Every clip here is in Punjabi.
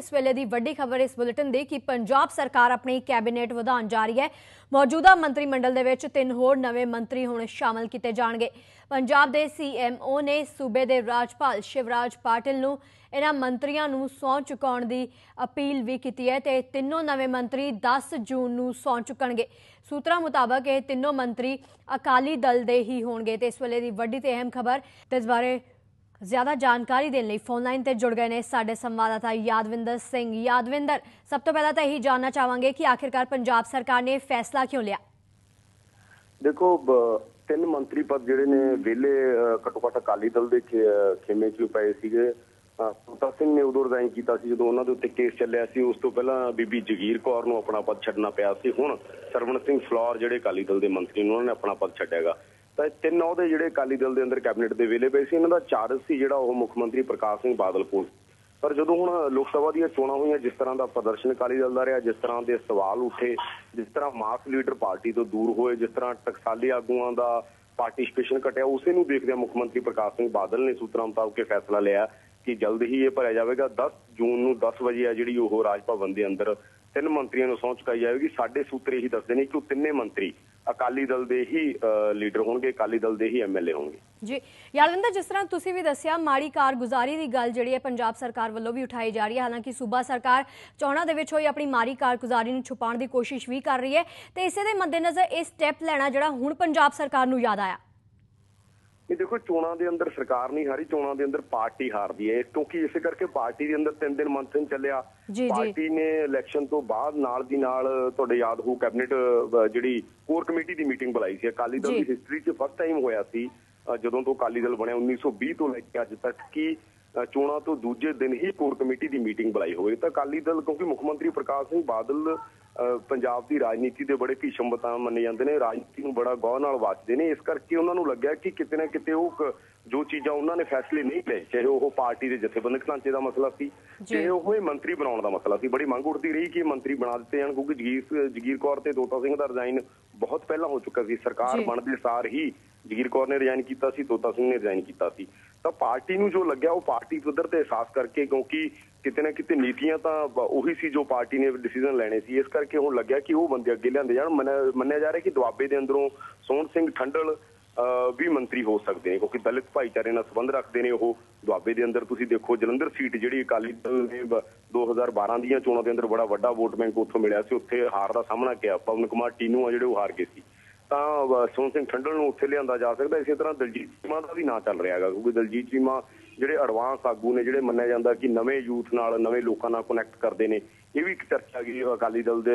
ਇਸ ਵੇਲੇ ਦੀ ਵੱਡੀ ਖਬਰ ਇਸ ਬੁਲੇਟਿਨ ਦੀ ਕਿ ਪੰਜਾਬ ਸਰਕਾਰ ਆਪਣੀ ਕੈਬਨਿਟ ਵਧਾਉਣ ਜਾ ਰਹੀ ਹੈ। ਮੌਜੂਦਾ ਮੰਤਰੀ ਮੰਡਲ ਦੇ ਵਿੱਚ ਤਿੰਨ ਹੋਰ ਨਵੇਂ ਮੰਤਰੀ ਹੁਣ ਸ਼ਾਮਲ ਕੀਤੇ ਜਾਣਗੇ। ਪੰਜਾਬ ਦੇ ਸੀਐਮਓ ਨੇ ਸੂਬੇ ਦੇ ਰਾਜਪਾਲ ਸ਼ਿਵਰਾਜ ਪਾਟਿਲ ਨੂੰ ਇਹਨਾਂ ਮੰਤਰੀਆਂ ਨੂੰ ਸਹੁੰ ਚੁਕਾਉਣ ਦੀ ਅਪੀਲ ਵੀ ਕੀਤੀ ਹੈ ਤੇ ਤਿੰਨੋਂ ਨਵੇਂ ਮੰਤਰੀ 10 ਜੂਨ ਨੂੰ ਸਹੁੰ ਚੁੱਕਣਗੇ। ਸੂਤਰਾਂ ਮੁਤਾਬਕ ਇਹ ਤਿੰਨੋਂ ਮੰਤਰੀ ਅਕਾਲੀ ਦਲ ਦੇ ਹੀ ਹੋਣਗੇ ਤੇ ਇਸ ਵੇਲੇ ਦੀ ਵੱਡੀ ਤੇ ਅਹਿਮ ਖਬਰ ਤੇ ਇਸ ਬਾਰੇ ਜ਼ਿਆਦਾ ਜਾਣਕਾਰੀ ਦੇਣ ਲਈ ਫੋਨ ਲਾਈਨ ਤੇ ਜੁੜ ਗਏ ਨੇ ਸਾਡੇ ਸੰਵਾਦਦਾਤਾ ਯਾਦਵਿੰਦਰ ਸਿੰਘ। ਯਾਦਵਿੰਦਰ, ਸਭ ਤੋਂ ਪਹਿਲਾਂ ਤਾਂ ਇਹੀ ਜਾਨਣਾ ਚਾਹਾਂਗੇ ਕਿ ਆਖਿਰਕਾਰ ਪੰਜਾਬ ਸਰਕਾਰ ਨੇ ਫੈਸਲਾ ਕਿਉਂ ਲਿਆ? ਦੇਖੋ ਤਿੰਨ ਮੰਤਰੀ ਪਦ ਜਿਹੜੇ ਨੇ ਵਿਹਲੇ ਘੱਟੋ ਘੱਟ ਅਕਾਲੀ ਦਲ ਦੇ ਖੇਮੇ 'ਚ ਪਏ ਸੀਗੇ। ਸੁਤਾ ਸਿੰਘ ਨੇ ਉਦੋਂ ਰਿਜ਼ਾਈਨ ਕੀਤਾ ਸੀ ਜਦੋਂ ਉਹਨਾਂ ਦੇ ਉੱਤੇ ਕੇਸ ਚੱਲਿਆ ਸੀ। ਉਸ ਤੋਂ ਪਹਿਲਾਂ ਬੀਬੀ ਜਗੀਰ ਕੌਰ ਨੂੰ ਆਪਣਾ ਪਦ ਛੱਡਣਾ ਪਿਆ ਸੀ। ਹੁਣ ਸਰਵਣ ਸਿੰਘ ਫਲੋਰ ਜਿਹੜੇ ਅਕਾਲੀ ਦਲ ਦੇ ਮੰਤਰੀ ਨੇ, ਉਹਨਾਂ ਨੇ ਆਪਣਾ ਪਦ ਛੱਡਿਆਗਾ ਤਾਂ ਤਿੰਨ ਉਹਦੇ ਜਿਹੜੇ ਅਕਾਲੀ ਦਲ ਦੇ ਅੰਦਰ ਕੈਬਨਿਟ ਦੇ ਵਿਹਲੇ ਪਏ ਸੀ, ਇਹਨਾਂ ਦਾ ਚਾਰਜ ਸੀ ਜਿਹੜਾ ਉਹ ਮੁੱਖ ਮੰਤਰੀ ਪ੍ਰਕਾਸ਼ ਸਿੰਘ ਬਾਦਲ ਕੋਲ ਪਰ ਜਦੋਂ ਹੁਣ ਲੋਕ ਸਭਾ ਦੀਆਂ ਚੋਣਾਂ ਹੋਈਆਂ, ਜਿਸ ਤਰ੍ਹਾਂ ਦਾ ਪ੍ਰਦਰਸ਼ਨ ਅਕਾਲੀ ਦਲ ਦਾ ਰਿਹਾ, ਜਿਸ ਤਰ੍ਹਾਂ ਦੇ ਸਵਾਲ ਉੱਠੇ, ਜਿਸ ਤਰ੍ਹਾਂ ਮਾਸ ਲੀਡਰ ਪਾਰਟੀ ਤੋਂ ਦੂਰ ਹੋਏ, ਜਿਸ ਤਰ੍ਹਾਂ ਟਕਸਾਲੀ ਆਗੂਆਂ ਦਾ ਪਾਰਟਿਸਪੇਸ਼ਨ ਘਟਿਆ, ਉਸੇ ਨੂੰ ਦੇਖਦਿਆਂ ਮੁੱਖ ਮੰਤਰੀ ਪ੍ਰਕਾਸ਼ ਸਿੰਘ ਬਾਦਲ ਨੇ ਸੂਤਰਾਂ ਮੁਤਾਬਕ ਇਹ ਫੈਸਲਾ ਲਿਆ ਕਿ ਜਲਦ ਹੀ ਇਹ ਭਰਿਆ ਜਾਵੇਗਾ। 10 ਜੂਨ ਨੂੰ 10 ਵਜੇ ਆ ਜਿਹੜੀ ਉਹ ਰਾਜ ਭਵਨ ਦੇ ਅੰਦਰ ਤਿੰਨ ਮੰਤਰੀਆਂ ਨੂੰ ਸਹੁੰ ਚੁਕਾਈ ਜਾਵੇਗੀ। ਸਾਡੇ ਸੂਤਰ ਇਹੀ ਦੱਸਦੇ ਨੇ ਕਿ ਉਹ ਤਿੰਨੇ ਮੰਤਰੀ ਅਕਾਲੀ ਦਲ ਦੇ ਹੀ ਲੀਡਰ ਹੋਣਗੇ, ਅਕਾਲੀ ਦਲ ਦੇ ਹੀ ਐਮਐਲਏ ਹੋਣਗੇ। ਜੀ। ਯਾਦਵਿੰਦਰ ਜਿਸ ਤਰ੍ਹਾਂ ਤੁਸੀਂ ਵੀ ਦੱਸਿਆ, ਮਾੜੀ ਕਾਰਗੁਜ਼ਾਰੀ ਦੀ ਗੱਲ ਜਿਹੜੀ ਹੈ ਪੰਜਾਬ ਸਰਕਾਰ ਵੱਲੋਂ ਵੀ ਉਠਾਈ ਜਾ ਰਹੀ ਹੈ। ਹਾਲਾਂਕਿ ਸੂਬਾ ਸਰਕਾਰ ਚੋਣਾਂ ਦੇ ਵਿੱਚ ਹੋਈ ਆਪਣੀ ਮਾੜੀ ਕਾਰਗੁਜ਼ਾਰੀ ਨੂੰ ਛੁਪਾਉਣ ਦੀ ਕੋਸ਼ਿਸ਼ ਵੀ ਕਰ ਰਹੀ ਹੈ। ਤੇ ਇਸੇ ਦੇ ਮੱਦੇਨਜ਼ਰ ਇਹ ਸਟੈਪ ਲੈਣਾ ਜਿਹੜਾ ਹੁਣ ਪੰਜਾਬ ਸਰਕਾਰ ਨੂੰ ਯਾਦ ਆਇਆ। ਇਹ ਦੇਖੋ ਚੋਣਾਂ ਦੇ ਅੰਦਰ ਸਰਕਾਰ ਨਹੀਂ ਹਾਰੀ ਚੋਣਾਂ ਦੇ ਅੰਦਰ ਪਾਰਟੀ ਹਾਰਦੀ ਹੈ ਕਿਉਂਕਿ ਇਸੇ ਕਰਕੇ ਪਾਰਟੀ ਦੇ ਅੰਦਰ ਤਿੰਨ ਦਿਨ ਮੰਥਨ ਚੱਲਿਆ। ਪਾਰਟੀ ਨੇ ਇਲੈਕਸ਼ਨ ਤੋਂ ਬਾਅਦ ਨਾਲ ਦੀ ਨਾਲ ਤੁਹਾਡੇ ਯਾਦ ਹੋਊ ਕੈਬਨਿਟ ਜਿਹੜੀ ਕੋਰ ਕਮੇਟੀ ਦੀ ਮੀਟਿੰਗ ਬੁਲਾਈ ਸੀ ਅਕਾਲੀ ਦਲ। ਦੀ ਹਿਸਟਰੀ 'ਚ ਫਸਟ ਟਾਈਮ ਹੋਇਆ ਸੀ ਜਦੋਂ ਤੋਂ ਅਕਾਲੀ ਦਲ ਬਣਿਆ 1920 ਤੋਂ ਲੈ ਕੇ ਅੱਜ ਤੱਕ ਕਿ ਚੋਣਾਂ ਤੋਂ ਦੂਜੇ ਦਿਨ ਹੀ ਕੋਰ ਕਮੇਟੀ ਦੀ ਮੀਟਿੰਗ ਬੁਲਾਈ ਹੋਵੇ ਤਾਂ ਅਕਾਲੀ ਦਲ ਕਿਉਂਕਿ ਮੁੱਖ ਮੰਤਰੀ ਪ੍ਰਕਾਸ਼ ਸਿੰਘ ਬਾਦਲ ਪੰਜਾਬ ਦੀ ਰਾਜਨੀਤੀ ਦੇ ਬੜੇ ਭੀਸ਼ਮਤਾ ਮੰਨੇ ਜਾਂਦੇ ਨੇ ਰਾਜਨੀਤੀ ਨੂੰ ਬੜਾ ਗੌਰ ਨਾਲ ਵਾਚਦੇ ਨੇ ਇਸ ਕਰਕੇ ਉਹਨਾਂ ਨੂੰ ਲੱਗਿਆ ਕਿ ਕਿਤੇ ਨਾ ਕਿਤੇ ਉਹ ਜੋ ਚੀਜ਼ਾਂ ਉਹਨਾਂ ਨੇ ਫੈਸਲੇ ਨਹੀਂ ਲਏ ਚਾਹੇ ਉਹ ਪਾਰਟੀ ਦੇ ਜਥੇਬੰਦਕ ਢਾਂਚੇ ਦਾ ਮਸਲਾ ਸੀ। ਚਾਹੇ ਉਹ ਇਹ ਮੰਤਰੀ ਬਣਾਉਣ ਦਾ ਮਸਲਾ ਸੀ ਬੜੀ ਮੰਗ ਉੱਠਦੀ ਰਹੀ ਕਿ ਮੰਤਰੀ ਬਣਾ ਦਿੱਤੇ ਜਾਣ ਕਿਉਂਕਿ ਜਗੀਰ ਜਗੀਰ ਕੌਰ ਤੇ ਤੋਤਾ ਸਿੰਘ ਦਾ ਰਿਜ਼ਾਈਨ ਬਹੁਤ ਪਹਿਲਾਂ ਹੋ ਚੁੱਕਾ ਸੀ ਸਰਕਾਰ। ਬਣਦੇ ਸਾਰ ਹੀ ਜਗੀਰ ਕੌਰ ਨੇ ਰਿਜ਼ਾਈਨ ਕੀਤਾ ਸੀ ਤੋਤਾ ਸਿੰਘ ਨੇ ਰਿਜ਼ਾਈਨ ਕੀਤਾ ਸੀ ਤਾਂ ਪਾਰਟੀ ਨੂੰ ਜੋ ਲੱਗਿਆ ਉਹ ਪਾਰਟੀ ਪੱਧਰ ਤੇ ਅਹਿਸਾਸ ਕਰਕੇ ਕਿਉਂਕਿ ਕਿਤੇ ਨਾ ਕਿਤੇ ਨੀਤੀਆਂ ਤਾਂ ਉਹੀ ਸੀ ਜੋ ਪਾਰਟੀ ਨੇ ਡਿਸੀਜਨ ਲੈਣੇ ਸੀ। ਇਸ ਕਰਕੇ ਹੁਣ ਲੱਗਿਆ ਕਿ ਉਹ ਬੰਦੇ ਅੱਗੇ ਲਿਆਂਦੇ ਜਾਣ। ਮੰਨਿਆ ਜਾ ਰਿਹਾ ਕਿ ਦੁਆਬੇ ਦੇ ਅੰਦਰੋਂ ਸੋਹਣ ਸਿੰਘ ਠੰਡਲ ਅਹ ਵੀ ਮੰਤਰੀ ਹੋ ਸਕਦੇ ਨੇ, ਕਿਉਂਕਿ ਦਲਿਤ ਭਾਈਚਾਰੇ ਨਾਲ ਸੰਬੰਧ ਰੱਖਦੇ ਨੇ ਉਹ। ਦੁਆਬੇ ਦੇ ਅੰਦਰ ਤੁਸੀਂ ਦੇਖੋ, ਜਲੰਧਰ ਸੀਟ ਜਿਹੜੀ ਅਕਾਲੀ ਦਲ ਨੇ ਬ- 2012 ਦੀਆਂ ਚੋਣਾਂ ਦੇ ਅੰਦਰ ਬੜਾ ਵੱਡਾ ਵੋਟ ਬੈਂਕ ਉੱਥੋਂ ਮਿਲਿਆ ਸੀ। ਉੱਥੇ ਹਾਰ ਦਾ ਸਾਹਮਣਾ ਕੀਤਾ ਪਵਨ ਕੁਮਾਰ ਟੀਨੂ ਆ ਜਿਹੜੇ ਉਹ ਹਾਰ ਗਏ ਸੀ। ਤਾਂ ਸੋਹਣ ਸਿੰਘ ਠੰਡਲ ਨੂੰ ਉੱਥੇ ਲਿਆਂਦਾ ਜਾ ਸਕਦਾ। ਇਸੇ ਤਰ੍ਹਾਂ ਦਲਜੀਤ ਚੀਮਾ ਦਾ ਵੀ ਨਾਂ ਚੱਲ ਰਿਹਾ ਹੈਗਾ, ਕਿਉਂਕਿ ਦਲਜੀਤ ਚੀਮਾ ਜਿਹੜੇ ਐਡਵਾਂਸ ਆਗੂ ਨੇ ਜਿਹੜੇ ਮੰਨਿਆ ਜਾਂਦਾ ਕਿ ਨਵੇਂ ਯੂਥ ਨਾਲ ਨਵੇਂ ਲੋਕਾਂ ਨਾਲ ਕਨੈਕਟ ਕਰਦੇ ਨੇ ਇਹ ਵੀ ਇੱਕ ਚਰਚਾ ਗਈ ਅਕਾਲੀ ਦਲ ਦੇ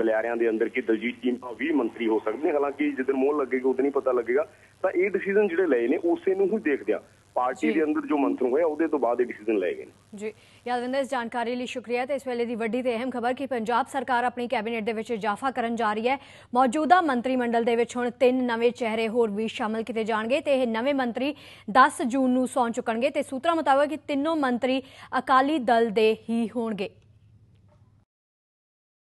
ਗਲਿਆਰਿਆਂ ਦੇ ਅੰਦਰ ਕਿ ਦਲਜੀਤ ਚੀਮਾ ਵੀ ਮੰਤਰੀ ਹੋ ਸਕਦੇ ਨੇ ਹਾਲਾਂਕਿ ਜਦੋਂ ਮੋਹਰ ਲੱਗੇਗਾ ਉਦੋਂ ਨਹੀਂ ਪਤਾ ਲੱਗੇਗਾ। ਤਾਂ ਇਹ ਡਿਸੀਜਨ ਜਿਹੜੇ ਲਏ ਨੇ ਉਸੇ ਨੂੰ ਹੀ ਦੇਖਦੇ ਆ। ਪਾਰਟੀ। ਦੇ ਅੰਦਰ ਜੋ ਮੰਤਰ ਹੋਇਆ ਉਹਦੇ ਤੋਂ ਬਾਅਦ ਇਹ ਡਿਸੀਜਨ ਲਏ ਗਏ ਨੇ। ਜੀ। ਯਾਦਵਿੰਦਰ ਇਸ ਜਾਣਕਾਰੀ ਲਈ ਸ਼ੁਕਰੀਆ ਤੇ ਇਸ ਵੇਲੇ ਦੀ ਵੱਡੀ ਤੇ ਅਹਿਮ ਖਬਰ ਕਿ ਪੰਜਾਬ ਸਰਕਾਰ ਆਪਣੀ ਕੈਬਨਿਟ ਦੇ ਵਿੱਚ ਇਜ਼ਾਫਾ ਕਰਨ ਜਾ ਰਹੀ ਹੈ। ਮੌਜੂਦਾ ਮੰਤਰੀ ਮੰਡਲ ਦੇ ਵਿੱਚ ਹੁਣ ਤਿੰਨ ਨਵੇਂ ਚਿਹਰੇ ਹੋਰ ਵੀ ਸ਼ਾਮਲ ਕੀਤੇ ਜਾਣਗੇ ਤੇ ਇਹ ਨਵੇਂ ਮੰਤਰੀ 10 ਜੂਨ ਨੂੰ ਸੌਂ ਚੁੱਕਣਗੇ। ਤੇ ਸੂਤਰਾਂ ਮੁਤਾਬਕ ਇਹ ਤਿੰਨੋਂ ਮੰਤਰੀ ਅਕਾਲੀ ਦਲ ਦੇ ਹੀ ਹੋਣਗੇ।